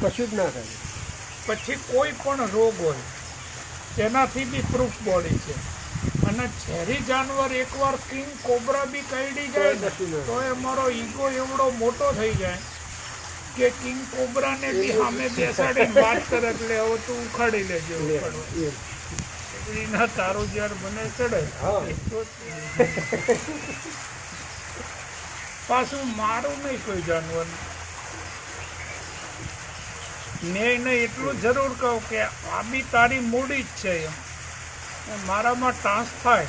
કશું જ ના થાય. પછી કોઈ પણ રોગ હોય તેનાથી બી પ્રૂફ બોડી છે. અને ઝેરી જાનવર એકવાર કિંગ કોબરા બી કરડી જાય તો એ મારો ઈગો એવડો મોટો થઈ જાય કે કિંગ કોબરાને બી સામે બેસાડીને વાત કરે એટલે હવે તું ઉખાડી લેજો. એના તારું જ્યારે મને ચડે. પાછું મારું નહીં કોઈ જાનવર. મેં એને એટલું જરૂર કહું કે આ બી તારી મૂડી જ છે એમ. મારામાં ટ્રાન્સ થાય.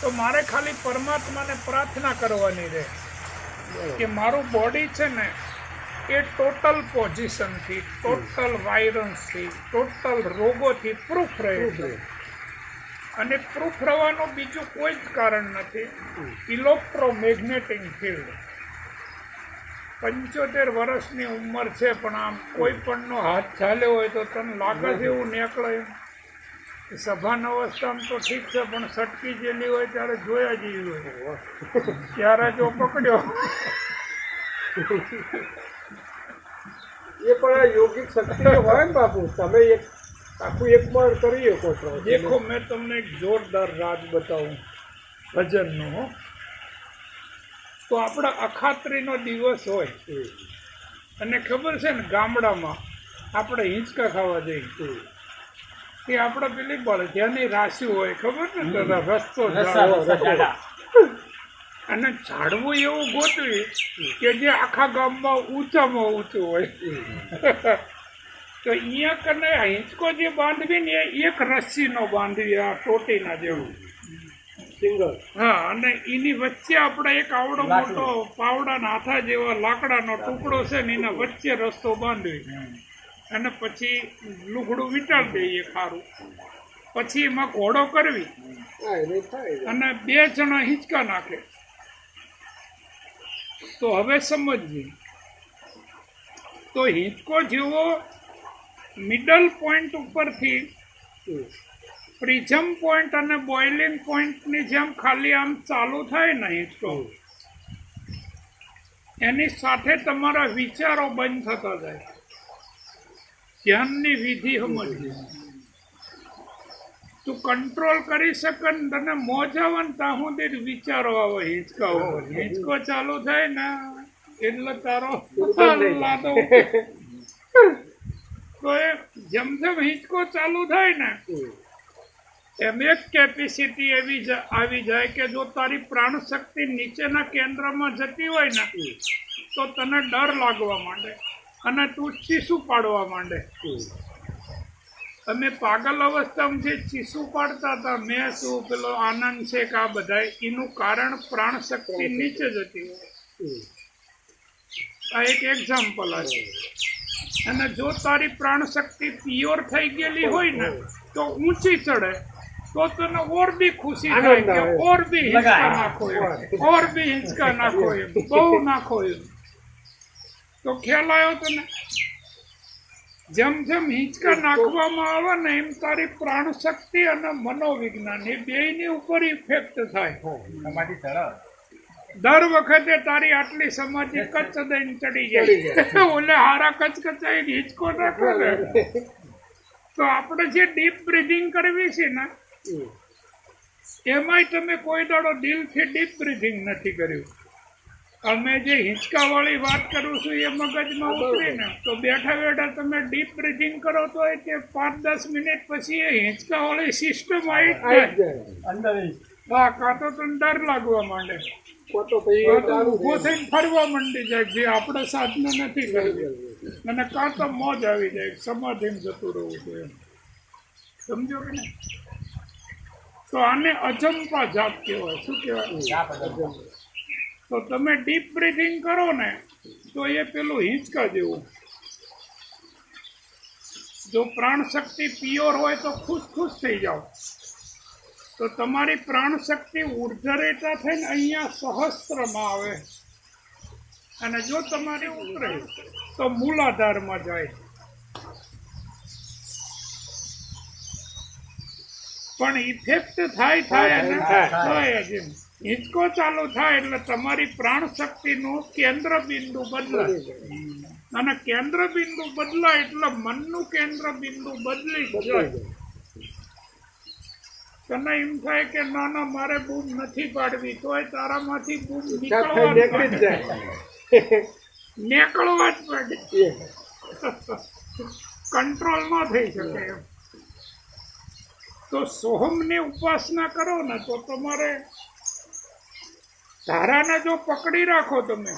તો મારે ખાલી પરમાત્માને પ્રાર્થના કરવાની રહે કે મારું બોડી છે ને એ ટોટલ પોઝિશનથી ટોટલ વાયરન્સથી ટોટલ રોગોથી પ્રૂફ રહે છે. અને પ્રૂફ રહેવાનું બીજું કોઈ જ કારણ નથી. ઇલેક્ટ્રોમેગ્નેટિક ફિલ્ડ પંચોતેર વર્ષની ઉંમર છે પણ આમ કોઈ પણનો હાથ ચાલ્યો હોય તો તને લાગે છે એવું નીકળે સભાન અવસ્થામાં તો ઠીક છે પણ સટકી જેલી હોય ત્યારે જોયા જેવી હોય. ત્યારે જો પકડ્યો? એ પણ આ યોગિક શક્તિ હોય ને બાપુ તમે એક આખું એક પણ કરી શકો છો. દેખો મેં તમને એક જોરદાર રાજ બતાવું. ભજનનો તો આપણા અખાત્રીનો દિવસ હોય. અને ખબર છે ને ગામડામાં આપણે હિંચકા ખાવા જઈએ તે આપણે પેલી બળદિયાની રાશિ હોય ખબર ને દાદા રસ્તો અને ઝાડવું એવું ગોતવી કે જે આખા ગામમાં ઊંચામાં ઊંચું હોય. તો અહીંયા કને હિંચકો જે બાંધવી ને એ એક રસ્સીનો બાંધવી આ ટોટીના જેવું. સિંગલ. હા અને એની વચ્ચે આપણે એક આવડો મોટો પાવડાના હાથા જેવા લાકડાનો ટુકડો છે ને એના વચ્ચે રસ્તો બાંધવી અને પછી લુગડું વીંટાળી દઈએ ખારું. પછી એમાં ઘોડો કરવી. અને બે જણા હિંચકા નાખે. તો હવે સમજીએ. તો હિંચકો જેવો મિડલ પોઈન્ટ ઉપરથી. પ્રિઝમ પોઈન્ટ અને બોઇલિંગ પોઈન્ટની જેમ ખાલી આમ ચાલુ થાય ને સ્ટોવ એની સાથે તમારા વિચારો બંધ થતા જાય. ધ્યાનની વિધિ સમજવી. તું કંટ્રોલ કરી શકે ને તને મોજ આવે ને ત્યાં સુધી વિચારો આવે. હિંચકા ઉપર હિંચકો ચાલુ થાય ને એટલે તારો લાદો. તો એ જેમ જેમ હિંચકો ચાલુ થાય ને હમ. એમ એક કેપેસિટી એવી આવી જાય કે જો તારી પ્રાણ શક્તિ નીચેના કેન્દ્રમાં જતી હોય ને તો તને ડર લાગવા માંડે અને તું ચીસું પાડવા માંડે. અમે તમે પાગલ અવસ્થામાં જે ચીસું પાડતા હતા. મેં શું પેલો આનંદ છે કે આ બધા એનું કારણ પ્રાણ શક્તિ નીચે જતી હોય. આ એક એક્ઝામ્પલ હશે. અને જો તારી પ્રાણ શક્તિ પ્યોર થઈ ગયેલી હોય ને તો ઊંચી ચડે. તો તને ઓર બી ખુશી થાય કે ઓર બી હિંચકા નાખો એમ. ઓર બી હિંચકા નાખો એમ. બહુ નાખો એમ. તો ખ્યાલ આવ્યો તને? જેમ જેમ હિંચકા નાખવામાં આવે ને એમ તારી પ્રાણ શક્તિ અને મનોવિજ્ઞાન એ બેયની ઉપર ઇફેક્ટ થાય. દર વખતે તારી આટલી સમાધિ કચ્છ દઈને ચડી જાય. ઓલે હારા કચ્છ કચાઈ હિંચકો નાખે તો આપણે જે ડીપ બ્રિધિંગ કરવી છે ને. એમાંય તમે કોઈ દાડો દિલથી ડીપ બ્રિથિંગ નથી કર્યું. અમે જે હિંચકા વાળી વાત કરું છું એ મગજમાં ઉતરી ને તો બેઠા બેઠા તમે ડીપ બ્રિથિંગ કરો તો એ તે પાંચ દસ મિનિટ પછી એ હિંચકાવાળી સિસ્ટમ આવી જાય. હા કાં તો તમને ડર લાગવા માંડે. ઊભો થઈને ફરવા માંડી જાય જે આપણે સાધનો નથી કરવી. અને કાં તો મોજ આવી જાય સમાધિમાં જતું રહેવું જોઈએ. સમજો કે ને તો આને અજંપા જાપ કહેવાય. શું કહેવાય? તો તમે ડીપ બ્રીથિંગ કરો ને તો એ પેલું હિંચકા જેવું. જો પ્રાણ શક્તિ પ્યોર હોય તો ખુશ ખુશ થઈ જાઓ. તો તમારી પ્રાણ શક્તિ ઉર્ધરેતા થઈને અહીંયા સહસ્ત્રમાં આવે. અને જો તમારી ઉતરે તો મૂલાધારમાં જાય. પણ ઇફેક્ટ થાય થાય અને થાય. થાય. જ હિંચકો ચાલુ થાય એટલે તમારી પ્રાણ શક્તિનું કેન્દ્ર બિંદુ બદલાય અને કેન્દ્ર બિંદુ બદલાય એટલે મનનું કેન્દ્ર બિંદુ બદલી જાય. તને એમ થાય કે ના ના મારે બૂમ નથી પાડવી તોય તારામાંથી બૂમ નીકળવા નીકળવા જ પડે. કંટ્રોલ ન થઈ શકે એમ. તો સોહમની ઉપાસના કરો ને તો તમારે ધારાને જો પકડી રાખો તમે.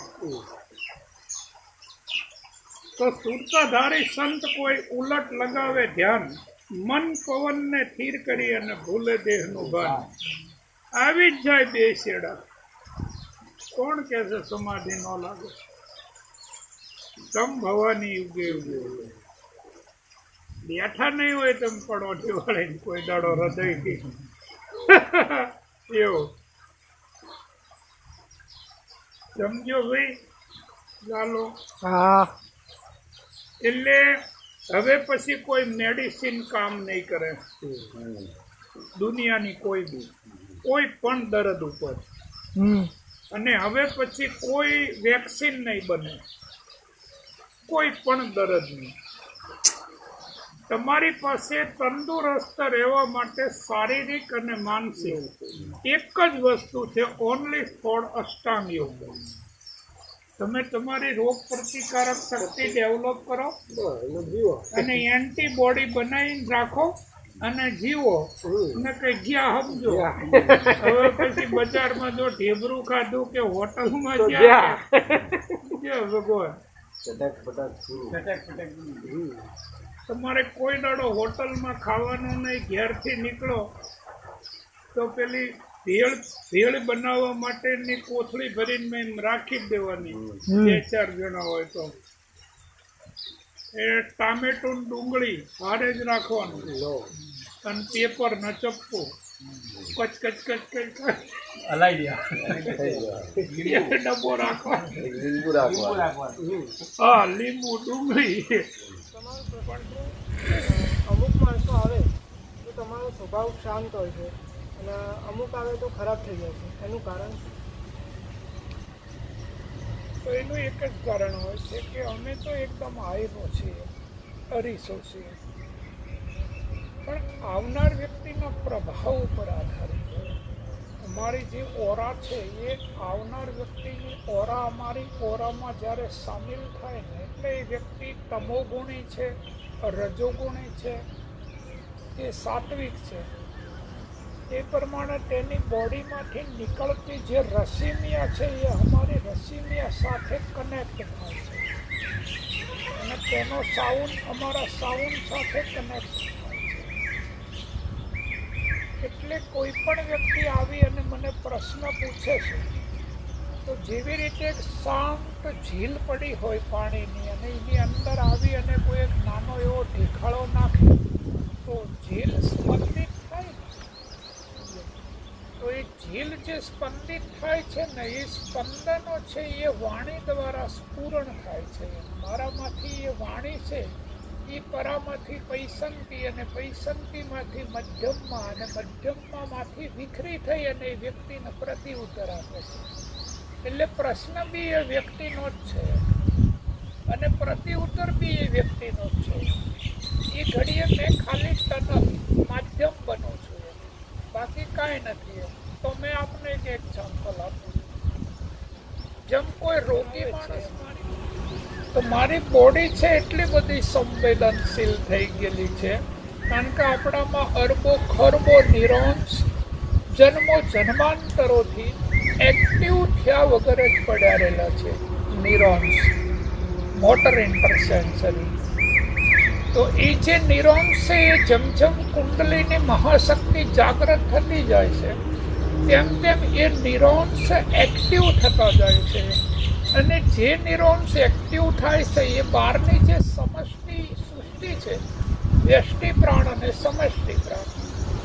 તો સુરતાધારી સંત કોઈ ઉલટ લગાવે ધ્યાન, મન પવનને થીર કરી અને ભૂલે દેહનું ભાન. આવી જ જાય બે શેડા. કોણ કે છે, સમાધિ ન લાગે? તમ ભવાની યુગે યુગે. બેઠા નહીં હોય તમે ઓછી વાળીને કોઈ દાડો હૃદયથી એવું. સમજો ભાઈ? લાલો. હા. એટલે હવે પછી કોઈ મેડિસિન કામ નહીં કરે. દુનિયાની કોઈ બી. કોઈ પણ દર્દ ઉપર. અને હવે પછી કોઈ વેક્સિન નહીં બને. કોઈ પણ દર્દ નહીં. તમારી પાસે તંદુરસ્ત રહેવા માટે શારીરિક અને માનસિક એક જ વસ્તુ છે ઓનલી ફોર અષ્ટાંગ યોગ તમે તમારી રોગ પ્રતિકારક શક્તિ ડેવલપ કરો અને એન્ટીબોડી બનાવીને રાખો અને જીવો. અને કઈ ગયા સમજો. હવે પછી બજારમાં જો ઢેબરું ખાધું કે હોટલમાં ગયા. ભગવાન. તમારે કોઈ દાડો હોટલમાં ખાવાનું નહીં ઘેરથી નીકળો. તો પેલી ભેળ ભેળ બનાવવા માટેની કોથળી ભરીને મેં રાખી દેવાની. બે ચાર જણા હોય તો. એ ટામેટું ડુંગળી હારે જ રાખવાનું. લો. અને પેપર ન ચપ્પુ. કચ કચ કચ કચ કચ. એ ડબ્બો રાખવાનો. હમ. હા લીંબુ ડુંગળી. અમુક માણસો આવે તો તમારો સ્વભાવ શાંત હોય છે અને અમુક આવે તો ખરાબ થઈ જાય છે એનું કારણ? તો એનું એક જ કારણ હોય છે કે અમે તો એકદમ આયરો છીએ, અરીસો છીએ પણ આવનાર વ્યક્તિના પ્રભાવ ઉપર આધારિત અમારી જે ઓરા છે, એ આવનાર વ્યક્તિની ઓરા અમારી ઓરામાં જ્યારે સામેલ થાય ને, એટલે એ વ્યક્તિ તમોગુણી છે, રજોગુણી છે, એ સાત્વિક છે. એ પ્રમાણે તેની બોડીમાંથી નીકળતી જે રસીમિયા છે, એ અમારી રસીમિયા સાથે કનેક્ટ થાય છે. અને તેનો સાઉન્ડ, અમારા સાઉન્ડ સાથે કનેક્ટ થાય છે એટલે કોઈ પણ વ્યક્તિ આવી અને મને પ્રશ્ન પૂછે છે, તો જેવી રીતે શાંત ઝીલ પડી હોય પાણીની અને એની અંદર આવી અને કોઈ એક નાનો એવો ઢેખાળો નાખે, તો ઝીલ સ્પંદિત થાય તો એ ઝીલ જે સ્પંદિત થાય છે ને, એ સ્પંદનો છે એ વાણી દ્વારા સ્ફૂરણ થાય છે. મારામાંથી એ વાણી છે એ પરામાંથી પૈસંતી અને પૈસંતીમાંથી મધ્યમમાં અને મધ્યમમાંથી વિખરી થઈ અને એ વ્યક્તિને પ્રતિ ઉત્તર આપે છે. એટલે પ્રશ્ન બી એ વ્યક્તિનો જ છે. અને પ્રતિ ઉત્તર બી એ વ્યક્તિનો જ છે. એ ઘડીએ મેં ખાલી ટનલ માધ્યમ બનું છું. બાકી કાંઈ નથી તો મેં આપને એક એક્ઝામ્પલ આપું. જેમ કોઈ રોગી માણસ મારી- તો મારી બોડી છે એટલી બધી સંવેદનશીલ થઈ ગયેલી છે. કારણ કે આપણામાં અરબો ખરબો ન્યુરોન્સ જન્મો જન્માંતરોથી એક્ટિવ થયા વગર જ પડ્યા રહેલા છે. ન્યુરોન્સ મોટર ઇન્ટરસેન્સરી તો એ જે ન્યુરોન્સ છે એ જેમ જેમ કુંડલીની મહાશક્તિ જાગૃત થતી જાય છે. તેમ તેમ એ ન્યુરોન્સ એક્ટિવ થતા જાય છે. અને જે ન્યુરોન્સ એક્ટિવ થાય છે, એ બહારની જે સમષ્ટિ સૃષ્ટિ છે, વ્યષ્ટિ પ્રાણ અને સમષ્ટિ પ્રાણ,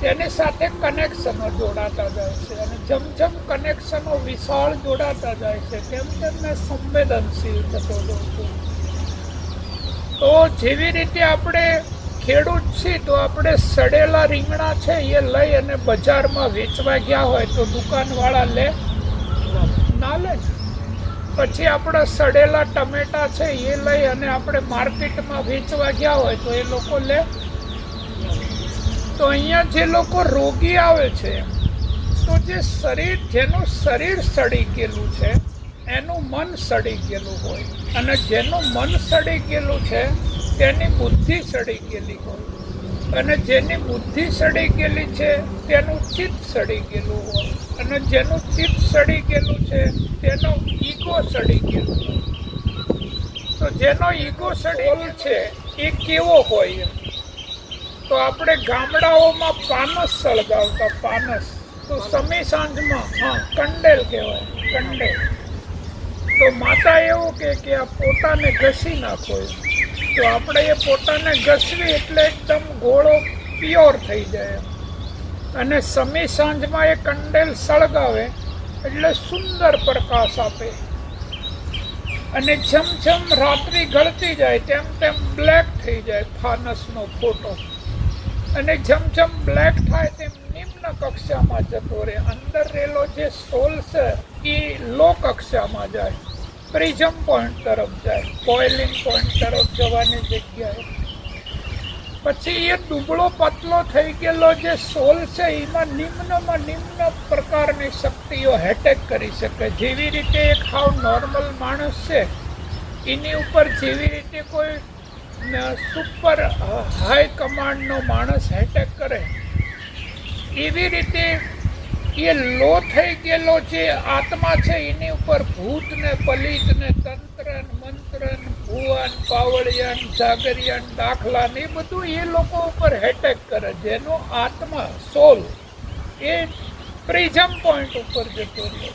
તેની સાથે કનેક્શનો જોડાતા જાય છે અને જેમ જેમ કનેક્શનો વિશાળ જોડાતા જાય છે, તેમ તેમ મેં સંવેદનશીલ થતો જઉં છું. તો જેવી રીતે આપણે ખેડૂત છીએ, તો આપણે સડેલા રીંગણા છે, એ લઈ અને બજારમાં વેચવા ગયા હોય, તો દુકાનવાળા લે, ના લે પછી આપણા સડેલા ટમેટા છે એ લઈ અને આપણે માર્કેટમાં વેચવા ગયા હોય તો એ લોકો લે. તો અહીંયા જે લોકો રોગી આવે છે, તો જે શરીર, જેનું શરીર સડી ગયેલું છે, એનું મન સડી ગયેલું હોય અને જેનું મન સડી ગયેલું છે, તેની બુદ્ધિ સડી ગયેલી હોય. અને જેની બુદ્ધિ સડી ગયેલી છે, તેનું ચિત્ત સડી ગયેલું હોય. અને જેનું ચિત્ત સડી ગયેલું છે, તેનો ઈગો સડી ગયેલું તો જેનો ઈગો સડેલો છે, એ કેવો હોય? તો આપણે ગામડાઓમાં પાનસ સળગાવતા, પાનસ તો સમી સાંજમાં, હા, કંડેલ કહેવાય, કંડેલ તો માતા એવું કે કે આ પોતાને ઘસી નાખો. તો આપણે એ પોતાને ઘસવી એટલે એકદમ ગોળો પ્યોર થઈ જાય. અને સમી સાંજમાં એ કંડેલ સળગાવે એટલે સુંદર પ્રકાશ આપે. અને જેમ રાત્રિ ગળતી જાય, તેમ તેમ બ્લેક થઈ જાય ફાનસનો ફોટો. અને જેમ બ્લેક થાય તેમ નિમ્ન કક્ષામાં જતો રહે. અંદર રહેલો જે સોલ છે, એ લો કક્ષામાં જાય. પ્રિઝમ પોઈન્ટ તરફ જાય. બોઇલિંગ પોઈન્ટ તરફ જવાની જગ્યાએ પછી એ દુબળો પતલો થઈ ગયેલો જે સોલ છે, એમાં નિમ્નમાં નિમ્ન પ્રકારની શક્તિઓ હેટેક કરી શકે. જેવી રીતે એક હાવ નોર્મલ માણસ છે, એની ઉપર જેવી રીતે કોઈ સુપર હાઈ કમાન્ડનો માણસ હેટેક કરે, એવી રીતે એ લો થઈ ગયેલો જે આત્મા છે, એની ઉપર ભૂત ને પલિત ને તંત્ર ને મંત્ર ને ભુવન પાવળિયન, જાગરિયન, દાખલા ને બધું એ લોકો ઉપર એટેક કરે જેનો આત્મા સોલ એ પ્રિઝમ પોઈન્ટ ઉપર જતો રહ્યો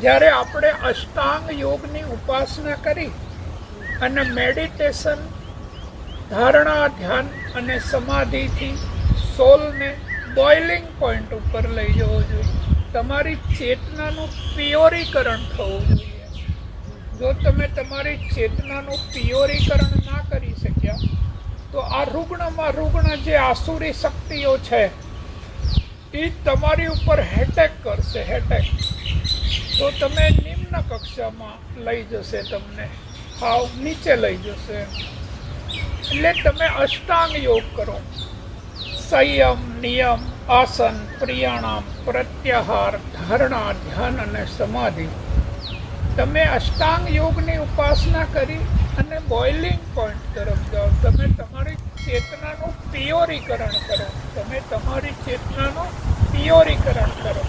જ્યારે આપણે અષ્ટાંગ યોગની ઉપાસના કરી અને મેડિટેશન ધારણા, ધ્યાન અને સમાધિથી સોલને બોઇલિંગ પોઈન્ટ ઉપર લઈ જવો જોઈએ. તમારી ચેતનાનું પ્યોરીકરણ થવું જોઈએ. જો તમે તમારી ચેતનાનું પિયોરીકરણ ના કરી શક્યા, તો આ રુગ્ણમાં રુગ્ણ જે આસુરી શક્તિઓ છે, એ તમારી ઉપર હેટેક કરશે, હેટેક. તો તમે નિમ્ન કક્ષામાં લઈ જશે તમને, હાવ નીચે લઈ જશે. એટલે તમે અષ્ટાંગ યોગ કરો. સંયમ, નિયમ, આસન, પ્રિયાણામ, પ્રત્યાહાર, ધારણા, ધ્યાન અને સમાધિ. તમે અષ્ટાંગ યોગની ઉપાસના કરી અને બોઇલિંગ પોઈન્ટ તરફ જાઓ. તમે તમારી ચેતનાનું પિયોરીકરણ કરો. તમે તમારી ચેતનાનું પિયોરીકરણ કરો.